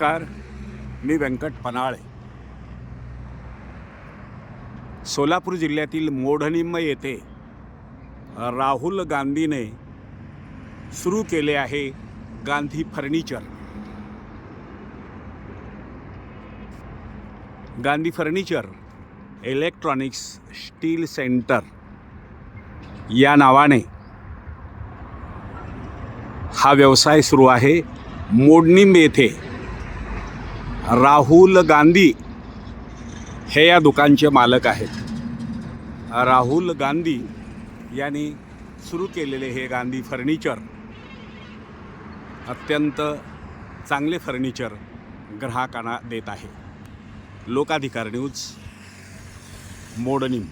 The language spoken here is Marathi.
नमस्कार मी व्यंकट पनाळे. सोलापूर जिल्ह्यातील मोढनिम्म येथे राहुल गांधीने सुरू केले आहे Gandhi furniture. Gandhi furniture electronics steel centre या नावाने हा व्यवसाय सुरू आहे मोडनिंब येथे. राहुल गांधी हे या दुकानचे मालक आहेत. राहुल गांधी यांनी सुरू केलेले हे गांधी फर्निचर अत्यंत चांगले फर्निचर ग्राहकांना देत आहे. लोकाधिकार न्यूज मोडनिंग